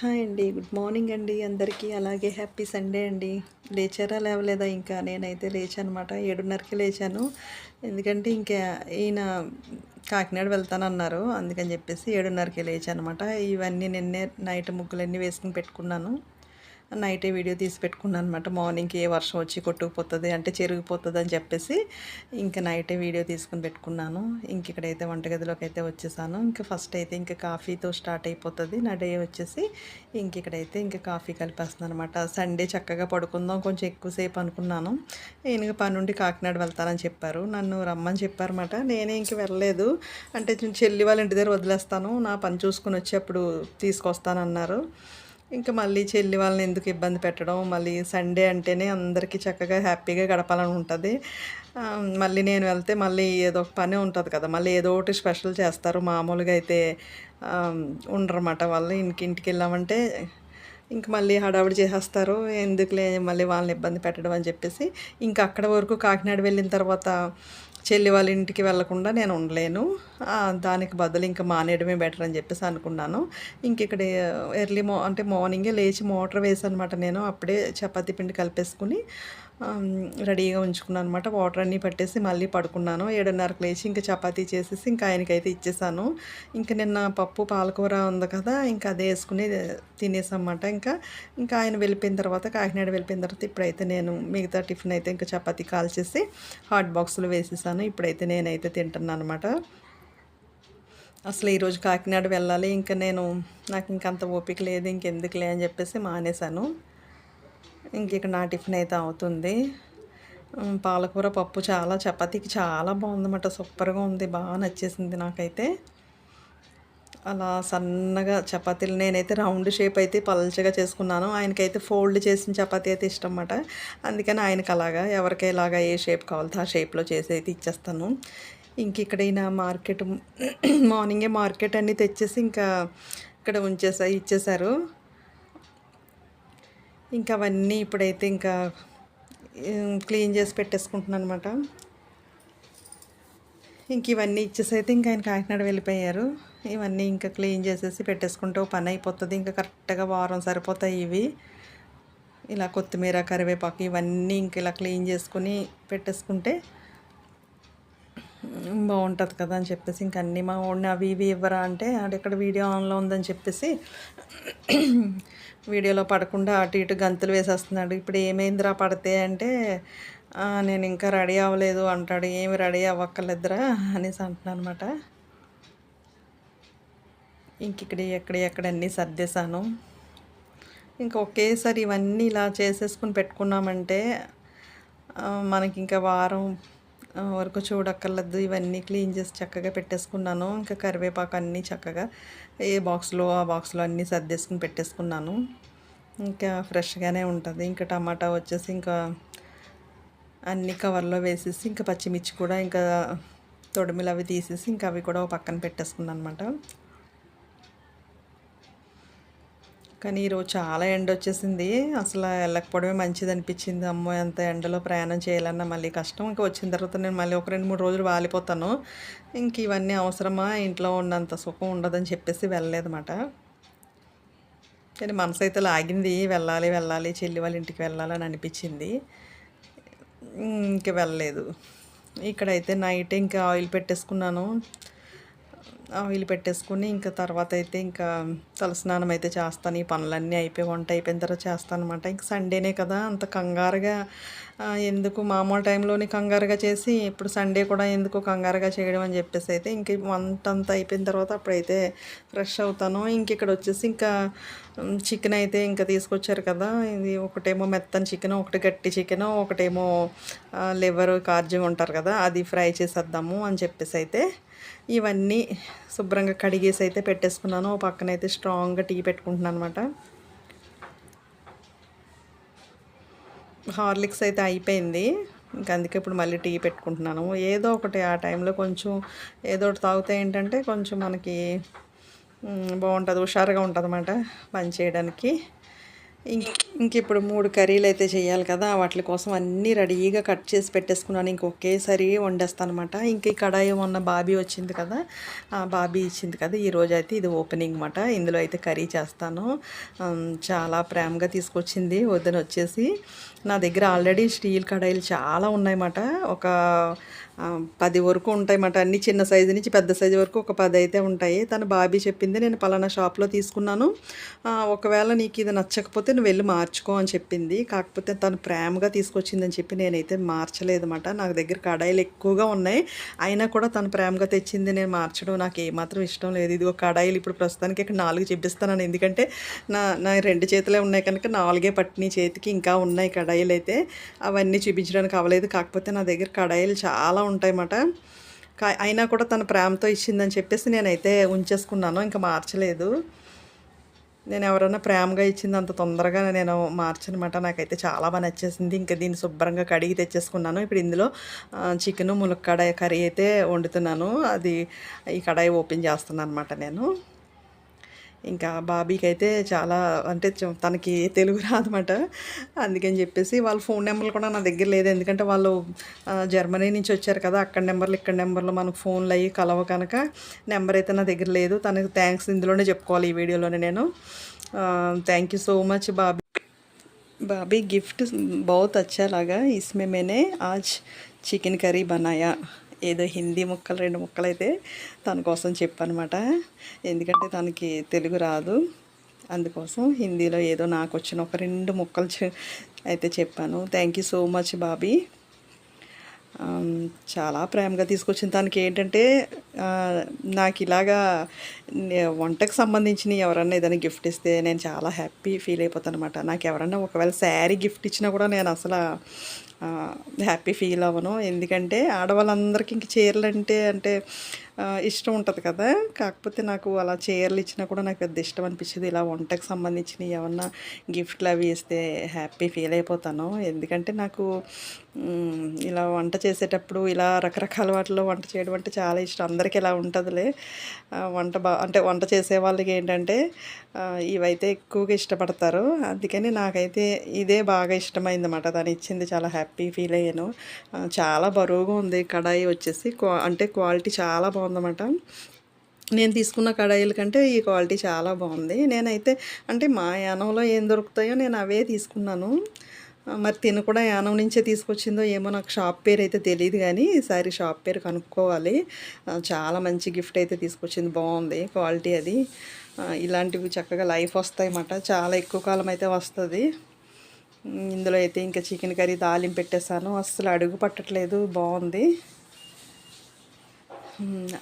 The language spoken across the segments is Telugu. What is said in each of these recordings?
హాయ్ అండి. గుడ్ మార్నింగ్ అండి అందరికీ. అలాగే హ్యాపీ సండే అండి. లేచారా లేవలేదా? ఇంకా నేనైతే లేచానమాట. ఏడున్నరకి లేచాను. ఎందుకంటే ఇంకా ఈయన కాకినాడ వెళ్తానన్నారు. అందుకని చెప్పేసి ఏడున్నరకి లేచానమాట. ఇవన్నీ నిన్నే నైట్ ముగ్గులన్నీ వేసుకుని పెట్టుకున్నాను. నైటే వీడియో తీసి పెట్టుకున్నాను అనమాట మార్నింగ్కి ఏ వర్షం వచ్చి కొట్టుకుపోతుంది అంటే చెరిగిపోతుంది అని చెప్పేసి ఇంకా నైటే వీడియో తీసుకుని పెట్టుకున్నాను. ఇంక ఇక్కడైతే వంటగదిలోకి అయితే వచ్చేసాను. ఇంకా ఫస్ట్ అయితే ఇంకా కాఫీతో స్టార్ట్ అయిపోతుంది. నా డే వచ్చేసి ఇంక ఇక్కడైతే ఇంకా కాఫీ కలిపేస్తున్నాను అనమాట సండే చక్కగా పడుకుందాం కొంచెం ఎక్కువసేపు అనుకున్నాను. నేను పని నుండి కాకినాడ వెళ్తానని చెప్పారు. నన్ను రమ్మని చెప్పారన్నమాట నేనే ఇంక వెళ్ళలేదు. అంటే చెల్లి వాళ్ళ ఇంటి దగ్గర వదిలేస్తాను. నా పని చూసుకుని వచ్చి అప్పుడు తీసుకొస్తానన్నారు. ఇంకా మళ్ళీ చెల్లి వాళ్ళని ఎందుకు ఇబ్బంది పెట్టడం మళ్ళీ సండే అంటేనే అందరికీ చక్కగా హ్యాపీగా గడపాలని ఉంటుంది. మళ్ళీ నేను వెళ్తే మళ్ళీ ఏదో ఒక పని ఉంటుంది కదా మళ్ళీ ఏదో ఒకటి స్పెషల్ చేస్తారు. మామూలుగా అయితే ఉండరన్నమాట వాళ్ళు. ఇంటికి ఇంటికి వెళ్ళామంటే ఇంక మళ్ళీ హడావిడి చేసేస్తారు. ఎందుకులే మళ్ళీ వాళ్ళని ఇబ్బంది పెట్టడం అని చెప్పేసి. ఇంకా అక్కడ వరకు కాకినాడ వెళ్ళిన తర్వాత చెల్లి వాళ్ళ ఇంటికి వెళ్ళకుండా నేను ఉండలేను. దానికి బదులు ఇంకా మానేయడమే బెటర్ అని చెప్పేసి అనుకున్నాను. ఇంక ఇక్కడ ఎర్లీ మో అంటే మార్నింగే లేచి మోటార్ వేసాను అనమాట నేను. అప్పుడే చపాతీ పిండి కలిపేసుకుని రెడీగా ఉంచుకున్నాను అనమాట వాటర్ అన్నీ పట్టేసి మళ్ళీ పడుకున్నాను. ఏడున్నరకు లేచి ఇంకా చపాతీ చేసేసి ఇంకా ఆయనకైతే ఇచ్చేసాను. ఇంకా నిన్న పప్పు పాలకూర ఉంది కదా ఇంకా అదే వేసుకుని తినేసామన్నమాట ఇంకా ఇంకా ఆయన వెళ్ళిపోయిన తర్వాత కాకినాడ వెళ్ళిపోయిన తర్వాత ఇప్పుడైతే నేను మిగతా టిఫిన్ అయితే ఇంకా చపాతీ కాల్చేసి హాట్ బాక్స్లో వేసేసాను. ఇప్పుడైతే నేనైతే తింటున్నాను అనమాట అసలు ఈరోజు కాకినాడ వెళ్ళాలి. ఇంకా నేను నాకు ఇంకంత ఓపిక లేదు ఇంకెందుకులే అని చెప్పేసి మానేశాను. ఇంక ఇక్కడ నా టిఫిన్ అయితే అవుతుంది. పాలకూర పప్పు చాలా చపాతీకి చాలా బాగుందన్నమాట. సూపర్గా ఉంది బాగా నచ్చేసింది నాకైతే. అలా సన్నగా చపాతీలు నేనైతే రౌండ్ షేప్ అయితే పల్చగా చేసుకున్నాను. ఆయనకైతే ఫోల్డ్ చేసిన చపాతీ అయితే ఇష్టం అన్నమాట అందుకని ఆయనకి అలాగా ఎవరికి ఎలాగా ఏ షేప్ కావాలో ఆ షేప్లో చేసి అయితే ఇచ్చేస్తాను. ఇంక ఇక్కడ ఈయన మార్కెట్ మార్నింగే మార్కెట్ అన్నీ తెచ్చేసి ఇంకా ఇక్కడ ఉంచేసా ఇచ్చేసారు ఇంకా అవన్నీ ఇప్పుడైతే ఇంకా క్లీన్ చేసి పెట్టేసుకుంటున్నాను అనమాట ఇంక ఇవన్నీ ఇచ్చేసి అయితే ఇంకా ఆయన కాకినాడ వెళ్ళిపోయారు. ఇవన్నీ ఇంకా క్లీన్ చేసేసి పెట్టేసుకుంటే పని అయిపోతుంది. ఇంకా కరెక్ట్గా వారం సరిపోతాయి ఇవి. ఇలా కొత్తిమీర కరివేపాకు ఇవన్నీ ఇంక ఇలా క్లీన్ చేసుకుని పెట్టేసుకుంటే బాగుంటుంది కదా అని చెప్పేసి ఇంక అన్నీ మా ఓడిని అవి ఇవి ఇవ్వరా అంటే అక్కడ వీడియో ఆన్లో ఉందని చెప్పేసి వీడియోలో పడకుండా అటు ఇటు గంతులు వేసేస్తున్నాడు. ఇప్పుడు ఏమైందిరా పడితే అంటే నేను ఇంకా రెడీ అవ్వలేదు అంటాడు. ఏమి రెడీ అవ్వక్కర్లేదురా అనేసి అంటున్నాను అనమాట ఇంక ఇక్కడ ఎక్కడ ఎక్కడ అన్నీ సర్దేశాను. ఇంకా ఒకేసారి ఇవన్నీ ఇలా చేసేసుకుని పెట్టుకున్నామంటే మనకి ఇంకా వారం వరకు చూడక్కర్లేదు. ఇవన్నీ క్లీన్ చేసి చక్కగా పెట్టేసుకున్నాను. ఇంకా కరివేపాకు అన్నీ చక్కగా ఏ బాక్స్లో ఆ బాక్స్లో అన్నీ సర్దేసుకుని పెట్టేసుకున్నాను. ఇంకా ఫ్రెష్గానే ఉంటుంది. ఇంకా టమాటా వచ్చేసి ఇంకా అన్ని కవర్లో వేసేసి ఇంకా పచ్చిమిర్చి కూడా ఇంకా తొడిమిలు అవి తీసేసి ఇంకా అవి కూడా పక్కన పెట్టేసుకున్నాను అనమాట కానీ ఈరోజు చాలా ఎండ వచ్చేసింది. అసలు వెళ్ళకపోవడమే మంచిది అనిపించింది. అమ్మో ఎంత ఎండలో ప్రయాణం చేయాలన్నా మళ్ళీ కష్టం. ఇంకా వచ్చిన తర్వాత నేను మళ్ళీ ఒక రెండు మూడు రోజులు వాలిపోతాను. ఇంక ఇవన్నీ అవసరమా? ఇంట్లో ఉన్నంత సుఖం ఉండదని చెప్పేసి వెళ్ళలేదన్నమాట. కానీ మనసు అయితే లాగింది. వెళ్ళాలి వెళ్ళాలి చెల్లి వాళ్ళ ఇంటికి వెళ్ళాలని అనిపించింది. ఇంక వెళ్ళలేదు. ఇక్కడైతే నైట్ ఇంకా ఆయిల్ పెట్టేసుకున్నాను. ఆయిల్ పెట్టేసుకుని ఇంకా తర్వాత అయితే ఇంకా తలస్నానం అయితే చేస్తాను. ఈ పనులన్నీ అయిపోయి వంట అయిపోయిన తర్వాత చేస్తాను అనమాట ఇంక సండేనే కదా అంత కంగారుగా ఎందుకు మామూలు టైంలోనే కంగారుగా చేసి ఇప్పుడు సండే కూడా ఎందుకు కంగారుగా చేయడం అని చెప్పేసి అయితే ఇంక వంట అంతా అయిపోయిన తర్వాత అప్పుడైతే ఫ్రెష్ అవుతాను. ఇంక ఇక్కడ వచ్చేసి ఇంకా చికెన్ అయితే ఇంకా తీసుకొచ్చారు కదా. ఇది ఒకటేమో మెత్తని చికెన్ ఒకటి గట్టి చికెన్ ఒకటేమో లివర్ కార్జం ఉంటారు కదా అది ఫ్రై చేసేద్దాము అని చెప్పేసి అయితే ఇవన్నీ శుభ్రంగా కడిగేసి అయితే పెట్టేసుకున్నాను. పక్కన అయితే స్ట్రాంగ్గా టీ పెట్టుకుంటున్నాను అనమాట హార్లిక్స్ అయితే అయిపోయింది. ఇంకా అందుకే ఇప్పుడు మళ్ళీ టీ పెట్టుకుంటున్నాను. ఏదో ఒకటి ఆ టైంలో కొంచెం ఏదో ఒకటి తాగితే ఏంటంటే కొంచెం మనకి బాగుంటుంది హుషారుగా ఉంటుంది అన్నమాట పని చేయడానికి. ఇంక ఇప్పుడు మూడు కర్రీలు అయితే చేయాలి కదా వాటి కోసం అన్నీ రెడీగా కట్ చేసి పెట్టేసుకున్నాను. ఇంక ఒకేసారి వండేస్తాను అనమాట ఇంక ఈ కడాయి మొన్న బాబీ వచ్చింది కదా ఆ బాబీ ఇచ్చింది కదా ఈరోజు అయితే ఇది ఓపెనింగ్ అనమాట ఇందులో అయితే కర్రీ చేస్తాను. చాలా ప్రేమగా తీసుకొచ్చింది. వద్దని వచ్చేసి నా దగ్గర ఆల్రెడీ స్టీల్ కడాయిలు చాలా ఉన్నాయన్నమాట. ఒక పది వరకు ఉంటాయన్నమాట. అన్ని చిన్న సైజు నుంచి పెద్ద సైజు వరకు ఒక పది అయితే ఉంటాయి. తను బాబీ చెప్పింది నేను పలానా షాప్లో తీసుకున్నాను. ఒకవేళ నీకు ఇది నచ్చకపోతే నువ్వు వెళ్ళి మార్చుకో అని చెప్పింది. కాకపోతే తను ప్రేమగా తీసుకొచ్చిందని చెప్పి నేనైతే మార్చలేదు అనమాట నాకు దగ్గర కడాయిలు ఎక్కువగా ఉన్నాయి. అయినా కూడా తను ప్రేమగా తెచ్చింది నేను మార్చడం నాకు ఏమాత్రం ఇష్టం లేదు. ఇదిగో కడాయిలు ఇప్పుడు ప్రస్తుతానికి ఇక్కడ నాలుగు చూపిస్తాను ఎందుకంటే నా నా రెండు చేతులే ఉన్నాయి కనుక నాలుగే పట్టిన చేతికి ఇంకా ఉన్నాయి కడాయిలు అయితే. అవన్నీ చూపించడానికి అవ్వలేదు. కాకపోతే నా దగ్గర కడాయిలు చాలా ఉంటాయన్నమాట. కా- అయినా కూడా తన ప్రేమతో ఇచ్చిందని చెప్పేసి నేనైతే ఉంచేసుకున్నాను. ఇంకా మార్చలేదు. నేను ఎవరైనా ప్రేమగా ఇచ్చింది అంత తొందరగా నేను మార్చనమాట. నాకైతే చాలా బాగా నచ్చేసింది. ఇంకా దీన్ని శుభ్రంగా కడిగి తెచ్చేసుకున్నాను. ఇప్పుడు ఇందులో చికెను ములక్కాడ కర్రీ అయితే వండుతున్నాను. అది ఈ కడాయి ఓపెన్ చేస్తున్నాను అనమాట నేను. ఇంకా బాబీకి అయితే చాలా అంటే చ- తనకి తెలుగు రాదన్నమాట అందుకని చెప్పేసి వాళ్ళ ఫోన్ నెంబర్లు కూడా నా దగ్గర లేదు ఎందుకంటే వాళ్ళు ఆ, జర్మనీ నుంచి వచ్చారు కదా అక్కడ నెంబర్లు ఇక్కడ నెంబర్లు మనకు ఫోన్లు అయ్యి కలవ కనుక నెంబర్ అయితే నా దగ్గర లేదు తనకి థ్యాంక్స్ ఇందులోనే చెప్పుకోవాలి ఈ వీడియోలోనే నేను thank you so much Bobby भाभी गिफ्ट बहुत अच्छा लगा इसमें मैंने आज చికెన్ కర్రీ బనాయా ఏదో హిందీ ముక్కలు రెండు ముక్కలు అయితే తన కోసం చెప్పనమాట. ఎందుకంటే తనకి తెలుగు రాదు. అందుకోసం హిందీలో ఏదో నాకు వచ్చిన ఒక రెండు ముక్కలు అయితే చెప్పాను. Thank you so much Bobby. చాలా ప్రేమగా తీసుకొచ్చిన తనకి. ఏంటంటే నాకు ఇలాగా వంటకు సంబంధించిన ఎవరన్నా ఏదైనా గిఫ్ట్ ఇస్తే నేను చాలా హ్యాపీ ఫీల్ అయిపోతాను అనమాట నాకు ఎవరన్నా ఒకవేళ శారీ గిఫ్ట్ ఇచ్చినా కూడా నేను అసలు హ్యాపీ ఫీల్ అవ్వను. ఎందుకంటే ఆడవాళ్ళందరికీ ఇంక చీరలు అంటే అంటే ఇష్టం ఉంటుంది కదా. కాకపోతే నాకు అలా చీరలు ఇచ్చినా కూడా నాకు పెద్ద ఇష్టం అనిపించేది ఇలా వంటకు సంబంధించిన ఏమన్నా గిఫ్ట్లు అవి ఇస్తే హ్యాపీ ఫీల్ అయిపోతాను. ఎందుకంటే నాకు ఇలా వంట చేసేటప్పుడు ఇలా రకరకాల వాటిలో వంట చేయడం అంటే చాలా ఇష్టం. అందరికీ ఇలా ఉంటుందిలే. వంట బా అంటే వంట చేసే వాళ్ళకి ఏంటంటే ఇవైతే ఎక్కువగా ఇష్టపడతారు. అందుకని నాకైతే ఇదే బాగా ఇష్టమైందన్నమాట. దాని ఇచ్చింది చాలా హ్యాపీ హ్యాపీ ఫీల్ అయ్యాను. చాలా బరువుగా ఉంది కడాయి వచ్చేసి. క్వా అంటే క్వాలిటీ చాలా బాగుందన్నమాట. నేను తీసుకున్న కడాయిల కంటే ఈ క్వాలిటీ చాలా బాగుంది. నేనైతే అంటే మా యానంలో ఏం దొరుకుతాయో నేను అవే తీసుకున్నాను. మరి తిను కూడా యానం నుంచే తీసుకొచ్చిందో ఏమో నాకు షాప్ పేరు అయితే తెలియదు కానీ ఈసారి షాప్ పేరు కనుక్కోవాలి. చాలా మంచి గిఫ్ట్ అయితే తీసుకొచ్చింది. బాగుంది క్వాలిటీ అది. ఇలాంటివి చక్కగా లైఫ్ వస్తాయి అన్నమాట చాలా ఎక్కువ కాలం అయితే వస్తుంది. ఇందులో అయితే ఇంకా చికెన్ కర్రీ తాలింపు పెట్టేశాను. అస్సలు అడుగు పట్టట్లేదు. బాగుంది.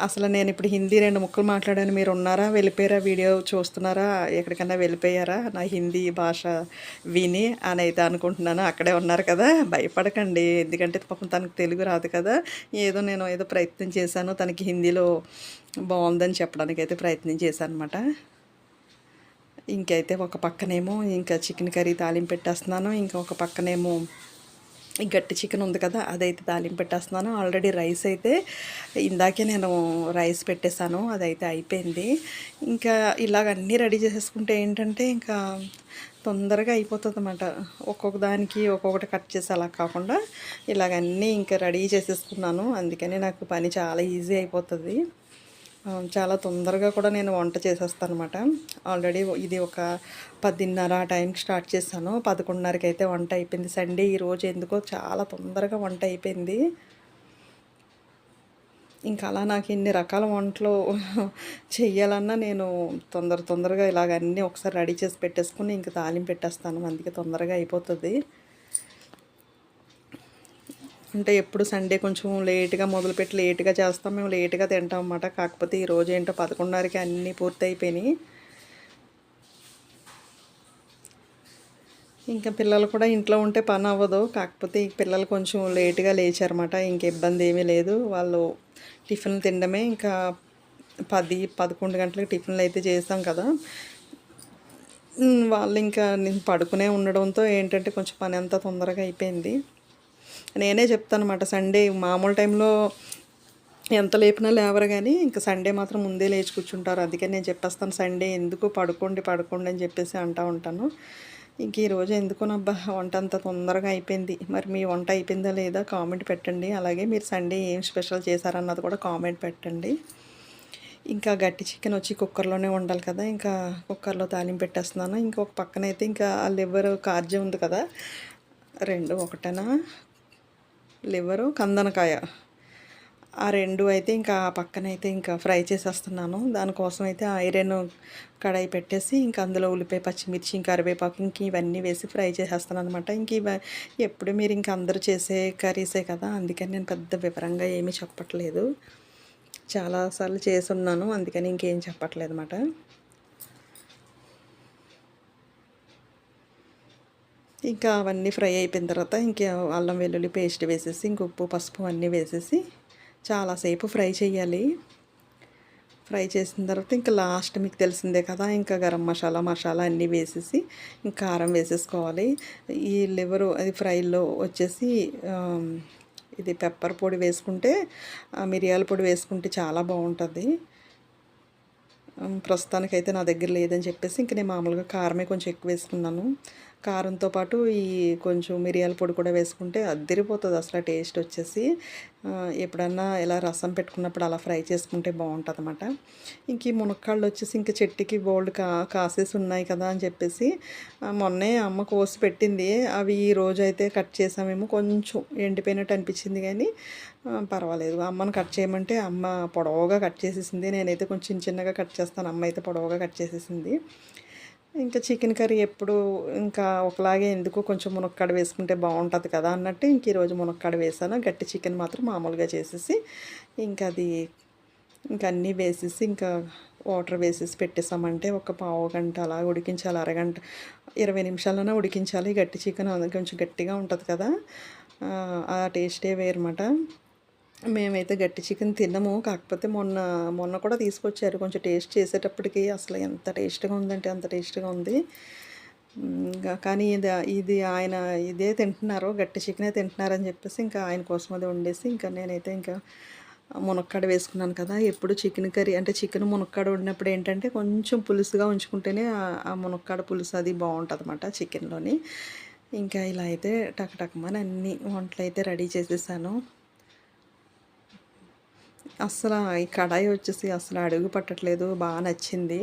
అసలు నేను ఇప్పుడు హిందీ రెండు ముక్కలు మాట్లాడాను. మీరు ఉన్నారా? వెళ్ళిపోయారా? వీడియో చూస్తున్నారా? ఎక్కడికన్నా వెళ్ళిపోయారా? నా హిందీ భాష విని అని అయితే అనుకుంటున్నాను. అక్కడే ఉన్నారు కదా. భయపడకండి. ఎందుకంటే పాపం తనకు తెలుగు రాదు కదా. ఏదో నేను ఏదో ప్రయత్నం చేశాను. తనకి హిందీలో బాగుందని చెప్పడానికి అయితే ప్రయత్నం చేశాను అనమాట ఇంకైతే ఒక పక్కనేమో ఇంకా చికెన్ కర్రీ తాలింపు పెట్టేస్తున్నాను. ఇంకా ఒక పక్కనేమో ఈ గట్టి చికెన్ ఉంది కదా అదైతే తాలింపు పెట్టేస్తున్నాను. ఆల్రెడీ రైస్ అయితే ఇందాకే నేను రైస్ పెట్టేశాను అదైతే అయిపోయింది. ఇంకా ఇలాగ అన్నీ రెడీ చేసేసుకుంటే ఏంటంటే ఇంకా తొందరగా అయిపోతుంది అన్నమాట ఒక్కొక్క దానికి ఒక్కొక్కటి కట్ చేసి అలా కాకుండా ఇలాగన్నీ ఇంకా రెడీ చేసేసుకున్నాను. అందుకని నాకు పని చాలా ఈజీ అయిపోతుంది. చాలా తొందరగా కూడా నేను వంట చేసేస్తాను అనమాట ఆల్రెడీ ఇది ఒక పదిన్నర ఆ టైంకి స్టార్ట్ చేశాను. పదకొండున్నరకి అయితే వంట అయిపోయింది. సండే ఈరోజు ఎందుకో చాలా తొందరగా వంట అయిపోయింది. ఇంకా అలా నాకు ఇన్ని రకాల వంటలు చెయ్యాలన్నా నేను తొందర తొందరగా ఇలాగ అన్నీ ఒకసారి రెడీ చేసి పెట్టేసుకుని ఇంకా తాలింపు పెట్టేస్తాను. అందుకే తొందరగా అయిపోతుంది. అంటే ఎప్పుడు సండే కొంచెం లేట్గా మొదలుపెట్టి లేట్గా చేస్తాం. మేము లేట్గా తింటాం అన్నమాట. కాకపోతే ఈ రోజు ఏంటో పదకొండున్నరకి అన్నీ పూర్తి అయిపోయినాయి ఇంకా పిల్లలు కూడా ఇంట్లో ఉంటే పని అవ్వదు. కాకపోతే పిల్లలు కొంచెం లేట్గా లేచారన్నమాట ఇంక ఇబ్బంది ఏమీ లేదు. వాళ్ళు టిఫిన్లు తినడమే ఇంకా పది పదకొండు గంటలకు టిఫిన్లు అయితే చేస్తాం కదా. వాళ్ళు ఇంకా నేను పడుకునే ఉండడంతో ఏంటంటే కొంచెం పని అంతా తొందరగా అయిపోయింది. నేనే చెప్తాను అనమాట సండే మామూలు టైంలో ఎంత లేపినా లేవరు కానీ ఇంకా సండే మాత్రం ముందే లేచి కూర్చుంటారు. అందుకే నేను చెప్పేస్తాను సండే ఎందుకు పడుకోండి పడుకోండి అని చెప్పేసి అంటూ ఉంటాను. ఇంక ఈరోజు ఎందుకోనబ్బా వంట అంత తొందరగా అయిపోయింది. మరి మీ వంట అయిపోయిందా లేదా కామెంట్ పెట్టండి. అలాగే మీరు సండే ఏం స్పెషల్ చేశారన్నది కూడా కామెంట్ పెట్టండి. ఇంకా గట్టి చికెన్ వచ్చి కుక్కర్లోనే ఉండాలి కదా ఇంకా కుక్కర్లో తాలింపు పెట్టేస్తున్నాను. ఇంకొక పక్కన అయితే ఇంకా లివర్ కార్జీ ఉంది కదా రెండు ఒకటేనా? లివరు కందనకాయ. ఆ రెండు అయితే ఇంకా ఆ పక్కన అయితే ఇంకా ఫ్రై చేసేస్తున్నాను. దానికోసం అయితే ఐరన్ కడాయి పెట్టేసి ఇంకా అందులో ఉల్లిపాయ పచ్చిమిర్చి ఇంకా కరివేపాకు ఇంక ఇవన్నీ వేసి ఫ్రై చేసేస్తాను అనమాట ఇంక ఇవ ఎప్పుడు మీరు ఇంక అందరూ చేసే కర్రీసే కదా అందుకని నేను పెద్ద వివరంగా ఏమీ చెప్పట్లేదు. చాలాసార్లు చేసి ఉన్నాను అందుకని ఇంకేం చెప్పట్లేదు అనమాట ఇంకా అవన్నీ ఫ్రై అయిపోయిన తర్వాత ఇంకా అల్లం వెల్లుల్లి పేస్ట్ వేసేసి ఇంక ఉప్పు పసుపు అన్నీ వేసేసి చాలాసేపు ఫ్రై చేయాలి. ఫ్రై చేసిన తర్వాత ఇంకా లాస్ట్ మీకు తెలిసిందే కదా ఇంకా గరం మసాలా మసాలా అన్నీ వేసేసి ఇంకా కారం వేసేసుకోవాలి. ఈ లివరు అది ఫ్రైలో వచ్చేసి ఇది పెప్పర్ పొడి వేసుకుంటే మిరియాల పొడి వేసుకుంటే చాలా బాగుంటుంది. ప్రస్తుతానికైతే నా దగ్గర లేదని చెప్పేసి ఇంక నేను మామూలుగా కారమే కొంచెం ఎక్కువ వేసుకున్నాను. కారంతో పాటు ఈ కొంచెం మిరియాల పొడి కూడా వేసుకుంటే అద్దరిపోతుంది అసలు టేస్ట్ వచ్చేసి. ఎప్పుడన్నా ఇలా రసం పెట్టుకున్నప్పుడు అలా ఫ్రై చేసుకుంటే బాగుంటుంది అనమాట ఇంక ఈ మునక్కాళ్ళు వచ్చేసి ఇంకా చెట్టుకి బోల్డ్ కా కాసేసి ఉన్నాయి కదా అని చెప్పేసి మొన్నే అమ్మ కోసి పెట్టింది. అవి ఈ రోజు అయితే కట్ చేసామేమో కొంచెం ఎండిపోయినట్టు అనిపించింది కానీ పర్వాలేదు. అమ్మను కట్ చేయమంటే అమ్మ పొడవుగా కట్ చేసేసింది. నేనైతే కొంచెం చిన్నగా కట్ చేస్తాను. అమ్మ అయితే పొడవుగా కట్ చేసేసింది. ఇంకా చికెన్ కర్రీ ఎప్పుడు ఇంకా ఒకలాగే ఎందుకు కొంచెం మునక్కాడ వేసుకుంటే బాగుంటుంది కదా అన్నట్టు ఇంక ఈరోజు మునక్కాడ వేసాను. గట్టి చికెన్ మాత్రం మామూలుగా చేసేసి ఇంకా అది ఇంకా అన్నీ వేసేసి ఇంకా వాటర్ వేసేసి పెట్టేసామంటే ఒక పావు గంట అలా ఉడికించాలి అరగంట ఇరవై నిమిషాలైనా ఉడికించాలి. గట్టి చికెన్ కొంచెం గట్టిగా ఉంటుంది కదా. ఆ టేస్టే వేరమాట మేమైతే గట్టి చికెన్ తినము కాకపోతే మొన్న మొన్న కూడా తీసుకొచ్చారు. కొంచెం టేస్ట్ చేసేటప్పటికి అసలు ఎంత టేస్ట్గా ఉందంటే అంత టేస్ట్గా ఉంది. కానీ ఇది ఇది ఆయన ఇదే తింటున్నారు. గట్టి చికెనే తింటున్నారని చెప్పేసి ఇంకా ఆయన కోసం అది వండేసి ఇంకా నేనైతే ఇంకా మునక్కాడ వేసుకున్నాను కదా. ఎప్పుడు చికెన్ కర్రీ అంటే చికెన్ మునక్కాడ వండినప్పుడు ఏంటంటే కొంచెం పులుసుగా ఉంచుకుంటేనే ఆ మునక్కాడ పులుసు అది బాగుంటుంది అనమాట చికెన్లోని. ఇంకా ఇలా అయితే టకటకమని టక్మని అన్ని వంటలు అయితే రెడీ చేసేసాను. అసలు ఈ కడాయి వచ్చేసి అసలు అడుగు పట్టట్లేదు బాగా నచ్చింది.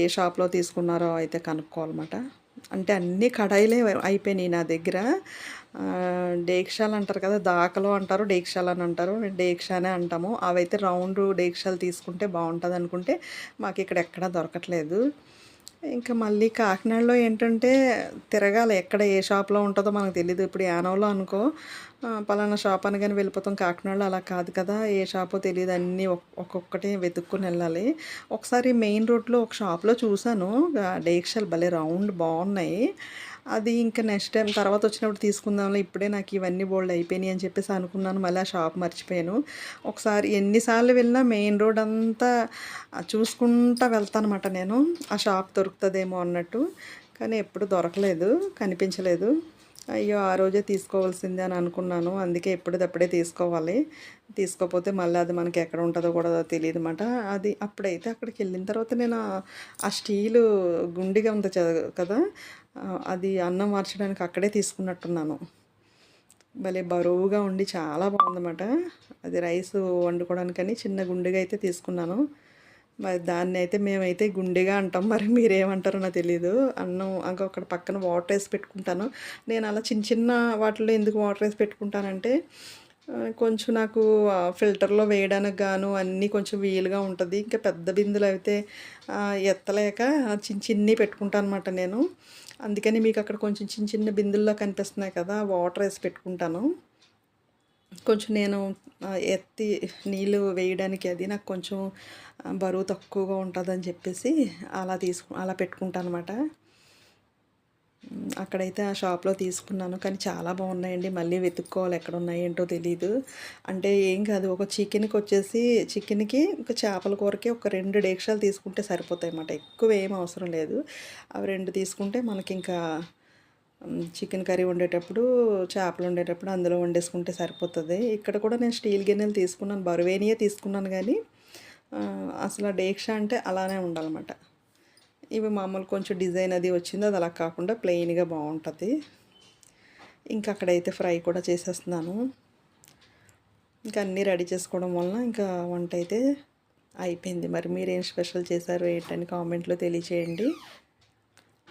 ఏ షాప్లో తీసుకున్నారో అయితే కనుక్కోవాలన్నమాట. అంటే అన్ని కడాయిలే అయిపోయినాయి నా దగ్గర. డేక్షాలు అంటారు కదా దాకలు అంటారు డేక్షాలు అని అంటారు. డేక్షానే అంటాము. అవైతే రౌండ్ డేక్షాలు తీసుకుంటే బాగుంటుంది అనుకుంటే మాకు ఇక్కడ ఎక్కడా దొరకట్లేదు. ఇంకా మళ్ళీ కాకినాడలో ఏంటంటే తిరగాలి. ఎక్కడ ఏ షాప్లో ఉంటుందో మనకు తెలియదు ఇప్పుడు యానోలో అనుకో పలానా షాప్ అని కానీ వెళ్ళిపోతాం. కాకినాడలో అలా కాదు కదా. ఏ షాపో తెలియదు అన్నీ ఒక్కొక్కటి వెతుక్కుని వెళ్ళాలి. ఒకసారి మెయిన్ రోడ్లో ఒక షాప్లో చూశాను. డేక్షలు భలే రౌండ్ బాగున్నాయి. అది ఇంకా నెక్స్ట్ టైం తర్వాత వచ్చినప్పుడు తీసుకుందాంలో ఇప్పుడే నాకు ఇవన్నీ బోల్డ్ అయిపోయినాయి అని చెప్పేసి అనుకున్నాను మళ్ళీ ఆ షాప్ మర్చిపోయాను. ఒకసారి ఎన్నిసార్లు వెళ్ళినా మెయిన్ రోడ్ అంతా చూసుకుంటా వెళ్తానమాట నేను. ఆ షాప్ దొరుకుతుందేమో అన్నట్టు. కానీ ఎప్పుడు దొరకలేదు కనిపించలేదు. అయ్యో ఆ రోజే తీసుకోవాల్సిందే అని అనుకున్నాను. అందుకే ఎప్పటిదప్పుడే తీసుకోవాలి. తీసుకోకపోతే మళ్ళీ అది మనకి ఎక్కడ ఉంటుందో కూడా తెలియదు అనమాట అది అప్పుడైతే అక్కడికి వెళ్ళిన తర్వాత నేను ఆ స్టీలు గుండిగా ఉంది కదా? అది అన్నం మార్చడానికి అక్కడే తీసుకున్నట్టున్నాను. భలే బరువుగా ఉండి చాలా బాగుందన్నమాట. అది రైస్ వండుకోవడానికని చిన్న గుండెగా అయితే తీసుకున్నాను. మరి దాన్ని అయితే మేమైతే గుండెగా అంటాం. మరి మీరేమంటారో నాకు తెలియదు అన్నం ఇంకా అక్కడ పక్కన వాటర్ వేసి పెట్టుకుంటాను. నేను అలా చిన్న చిన్న వాటిలో ఎందుకు వాటర్ వేసి పెట్టుకుంటానంటే కొంచెం నాకు ఫిల్టర్లో వేయడానికి గాను అన్నీ కొంచెం వీలుగా ఉంటుంది. ఇంకా పెద్ద బిందులు అయితే ఎత్తలేక చిన్న చిన్ని పెట్టుకుంటాను అనమాట నేను. అందుకని మీకు అక్కడ కొంచెం చిన్న చిన్న బిందుల్లో కనిపిస్తున్నాయి కదా వాటర్ వేసి పెట్టుకుంటాను. కొంచెం నేను ఎత్తి నీళ్ళు వేయడానికి అది నాకు కొంచెం బరువు తక్కువగా ఉంటుందని చెప్పేసి అలా తీసుకు అలా పెట్టుకుంటాను అనమాట అక్కడైతే ఆ షాప్లో తీసుకున్నాను. కానీ చాలా బాగున్నాయండి. మళ్ళీ వెతుక్కోవాలి ఎక్కడ ఉన్నాయేంటో తెలియదు అంటే ఏం కాదు ఒక చికెన్కి వచ్చేసి చికెన్కి ఒక చేపల కూరకి ఒక రెండు డేక్షాలు తీసుకుంటే సరిపోతాయి అన్నమాట ఎక్కువ ఏం అవసరం లేదు. అవి రెండు తీసుకుంటే మనకి ఇంకా చికెన్ కర్రీ వండేటప్పుడు చేపలు వండేటప్పుడు అందులో వండేసుకుంటే సరిపోతుంది. ఇక్కడ కూడా నేను స్టీల్ గిన్నెలు తీసుకున్నాను బరువేనియే తీసుకున్నాను కానీ అసలు డేక్ష అంటే అలానే ఉండాలన్నమాట. ఇవి మామూలు కొంచెం డిజైన్ అది వచ్చింది అది అలా కాకుండా ప్లెయిన్గా బాగుంటుంది. ఇంకా అక్కడైతే ఫ్రై కూడా చేసేస్తున్నాను. ఇంకా అన్నీ రెడీ చేసుకోవడం వలన ఇంకా వంట అయితే అయిపోయింది. మరి మీరేం స్పెషల్ చేశారు ఏంటని కామెంట్లో తెలియచేయండి.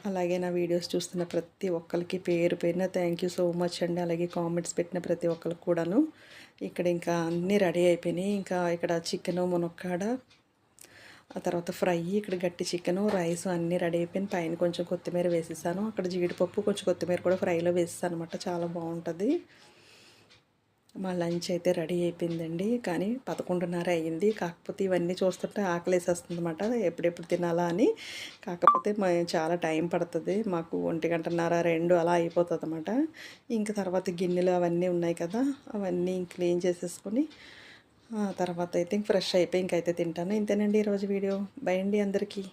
అలాగే నా వీడియోస్ చూస్తున్న ప్రతి ఒక్కరికి పేరు పేరున థ్యాంక్ యూ సో మచ్ అండి. అలాగే కామెంట్స్ పెట్టిన ప్రతి ఒక్కరికి కూడాను. ఇక్కడ ఇంకా అన్నీ రెడీ అయిపోయినాయి. ఇంకా ఇక్కడ చికెను మునక్కాడ ఆ తర్వాత ఫ్రై ఇక్కడ గట్టి చికెను రైస్ అన్నీ రెడీ అయిపోయింది పైన కొంచెం కొత్తిమీర వేసేసాను. అక్కడ జీడిపప్పు కొంచెం కొత్తిమీర కూడా ఫ్రైలో వేసేసాను అనమాట చాలా బాగుంటుంది. మా లంచ్ అయితే రెడీ అయిపోయిందండి. కానీ పదకొండున్నర అయ్యింది. కాకపోతే ఇవన్నీ చూస్తుంటే ఆకలేసేస్తుంది అనమాట ఎప్పుడెప్పుడు తినాలా అని. కాకపోతే మా చాలా టైం పడుతుంది. మాకు ఒంటి గంటన్నర రెండు అలా అయిపోతుంది అనమాట ఇంకా తర్వాత గిన్నెలు అవన్నీ ఉన్నాయి కదా అవన్నీ క్లీన్ చేసేసుకొని ఆ తర్వాత అయితే ఇంక ఫ్రెష్ అయిపోయి ఇంకైతే తింటాను. ఇంతేనండి ఈరోజు వీడియో. బై అండి అందరికీ.